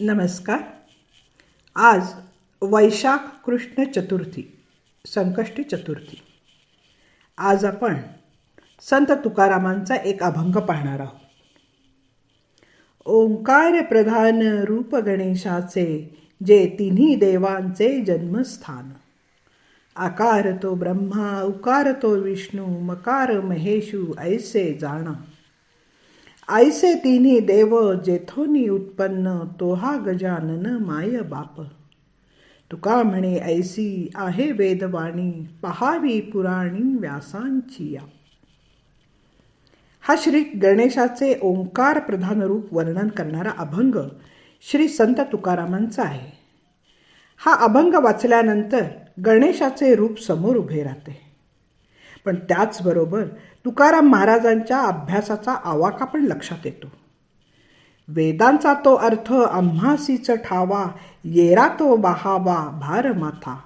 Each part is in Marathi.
नमस्कार. आज वैशाख कृष्ण चतुर्थी संकष्टी चतुर्थी. आज आपण संत तुकारामांचा एक अभंग पाहणार आहोत. ओंकार प्रधान रूप गणेशाचे जे तिन्ही देवांचे जन्मस्थान. आकार तो ब्रह्मा उकार तो विष्णू मकार महेशू ऐसे जाणा. ऐसे तिन्ही देव जेथोनी उत्पन्न तोहा गजानन माय बाप. तुका म्हणे ऐसी आहे वेदवाणी पहावी पुराणी व्यासांची या. हा श्री गणेशाचे ओंकार प्रधान रूप वर्णन करणारा अभंग श्री संत तुकारामांचा आहे. हा अभंग वाचल्यानंतर गणेशाचे रूप समोर उभे राहते. पण त्याचबरोबर तुकाराम महाराजांच्या अभ्यासाचा आवाका पण लक्षात येतो. वेदांचा तो अर्थ आम्हासीच ठावा येरा तो बहावा भार माथा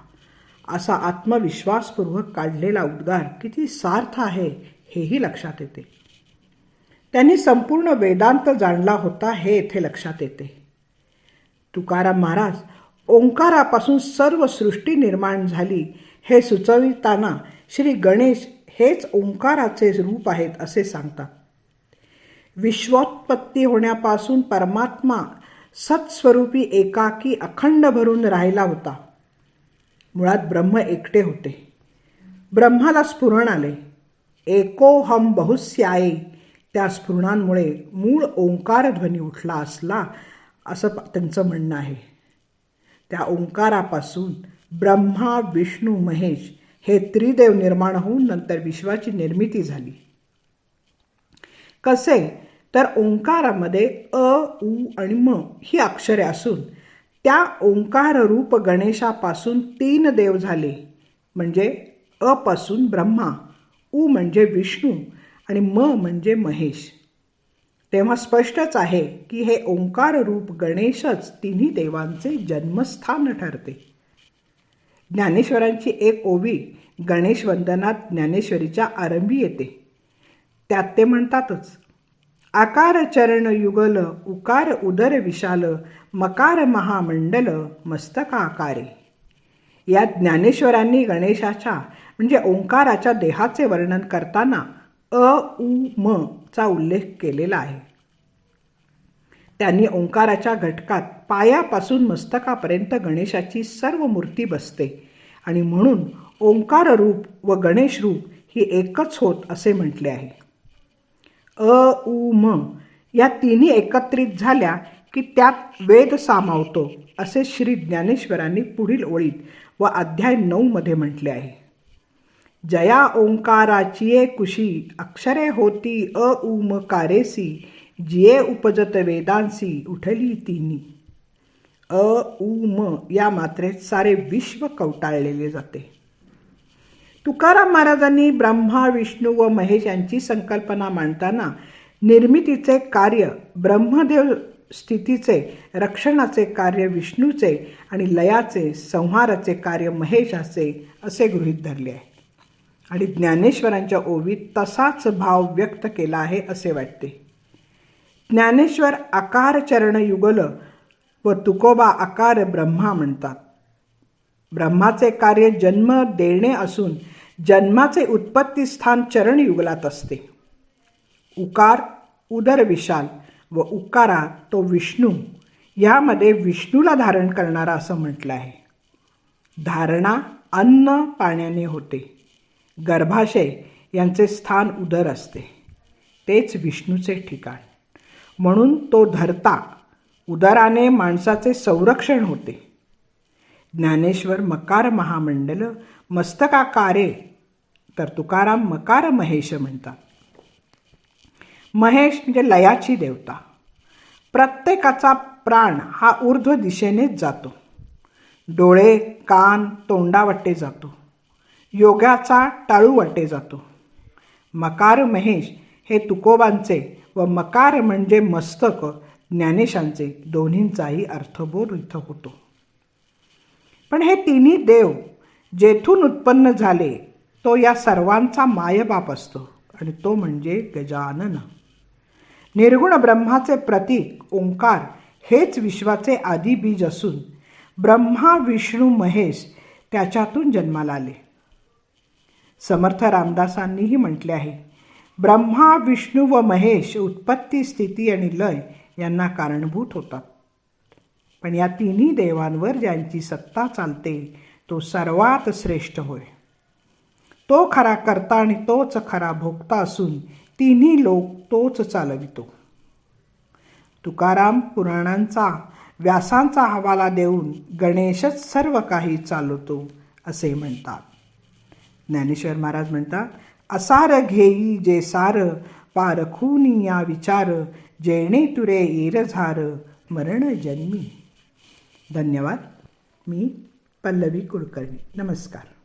असा आत्मविश्वासपूर्वक काढलेला उद्गार किती सार्थ आहे हेही लक्षात येते. त्यांनी संपूर्ण वेदांत जाणला होता हे येथे लक्षात येते. तुकाराम महाराज ओंकारापासून सर्व सृष्टी निर्माण झाली हे सुचविताना श्री गणेश हेच ओंकाराचे रूप आहेत असे सांगतात. विश्वोत्पत्ती होण्यापासून परमात्मा सत्स्वरूपी एकाकी अखंड भरून राहिला होता. मुळात ब्रह्म एकटे होते. ब्रह्माला स्फुरण आले. एकोहम बहुस्याये. त्या स्फुरणांमुळे मूळ ओंकार ध्वनी उठला असला असं त्यांचं म्हणणं आहे. त्या ओंकारापासून ब्रह्मा विष्णू महेश हे त्रिदेव निर्माण होऊन नंतर विश्वाची निर्मिती झाली. कसे? तर ओंकारामध्ये अ उ आणि म ही अक्षरे असून त्या ओंकार रूप गणेशापासून तीन देव झाले. म्हणजे अपासून ब्रह्मा उ म्हणजे विष्णू आणि म म्हणजे महेश. तेव्हा स्पष्टच आहे की हे ओंकार रूप गणेशच तिन्ही देवांचे जन्मस्थान ठरते. ज्ञानेश्वरांची एक ओवी गणेश वंदनात ज्ञानेश्वरीच्या आरंभी येते. त्यात ते म्हणतातच आकार चरण युगल उकार उदर विशाल मकार महामंडल मस्तकाकारे या ज्ञानेश्वरांनी गणेशाच्या म्हणजे ओंकाराच्या देहाचे वर्णन करताना अ उ म चा उल्लेख केलेला आहे. त्यांनी ओंकाराच्या घटकात पायापासून मस्तकापर्यंत गणेशाची सर्व मूर्ती बसते. आणि म्हणून ओंकार रूप व गणेश रूप ही एकच होत असे म्हटले आहे. अ उ म या तिन्ही एकत्रित झाल्या की त्यात वेद सामावतो असे श्री ज्ञानेश्वरांनी पुढील ओळीत व अध्याय नऊमध्ये म्हटले आहे. जया ओंकाराची कुशी अक्षरे होती अ उम कारेसी जिये उपजत वेदांसी उठली तिन्ही. अ उ म या मात्रेत सारे विश्व कवटाळलेले जाते. तुकाराम महाराजांनी ब्रह्मा विष्णू व महेश यांची संकल्पना मांडताना निर्मितीचे कार्य ब्रह्मदेव स्थितीचे रक्षणाचे कार्य विष्णूचे आणि लयाचे संहाराचे कार्य महेशाचे असे गृहीत धरले आहे. आणि ज्ञानेश्वरांच्या ओवीत तसाच भाव व्यक्त केला आहे असे वाटते. ज्ञानेश्वर आकार चरण युगल व तुकोबा आकार ब्रह्मा म्हणतात. ब्रह्माचे कार्य जन्म देणे असून जन्माचे उत्पत्ती स्थान चरण युगलात असते. उकार उदर विशाल व उकारा तो विष्णू यामध्ये विष्णूला धारण करणारा असं म्हटलं आहे. धारणा अन्न पाण्याने होते. गर्भाशय यांचे स्थान उदर असते. तेच विष्णूचे ठिकाण. म्हणून तो धरता उदराने माणसाचे संरक्षण होते. ज्ञानेश्वर मकार महामंडल मस्तकाकारे तर तुकाराम मकार महेश म्हणतात. महेश म्हणजे लयाची देवता. प्रत्येकाचा प्राण हा ऊर्ध्व दिशेनेच जातो. डोळे कान तोंडावटे जातो. योगाचा टाळूवाटे जातो. मकार महेश हे तुकोबांचे व मकार म्हणजे मस्तक ज्ञानेशांचे दोन्हींचाही अर्थबोध इथं होतो. पण हे तिन्ही देव जेथून उत्पन्न झाले तो या सर्वांचा मायबाप असतो आणि तो म्हणजे गजानन. निर्गुण ब्रह्माचे प्रतीक ओंकार हेच विश्वाचे आदी बीज असून ब्रह्मा विष्णू महेश त्याच्यातून जन्माला आले. समर्थ रामदासांनीही म्हटले आहे ब्रह्मा विष्णू व महेश उत्पत्ती स्थिती आणि लय यांना कारणभूत होतात पण या तिन्ही देवांवर ज्यांची सत्ता चालते तो सर्वात श्रेष्ठ होय. तो खरा करता आणि तोच खरा भोगता असून तिन्ही लोक तोच चालवितो. तुकाराम पुराणांचा व्यासांचा हवाला देऊन गणेशच सर्व काही चालवतो असे म्हणतात. ज्ञानेश्वर महाराज म्हणतात असार घेई जे सार पारखूनी या विचार जेणे तुरे ईरझार मरण जन्मी. धन्यवाद. मी पल्लवी कुलकर्णी. नमस्कार.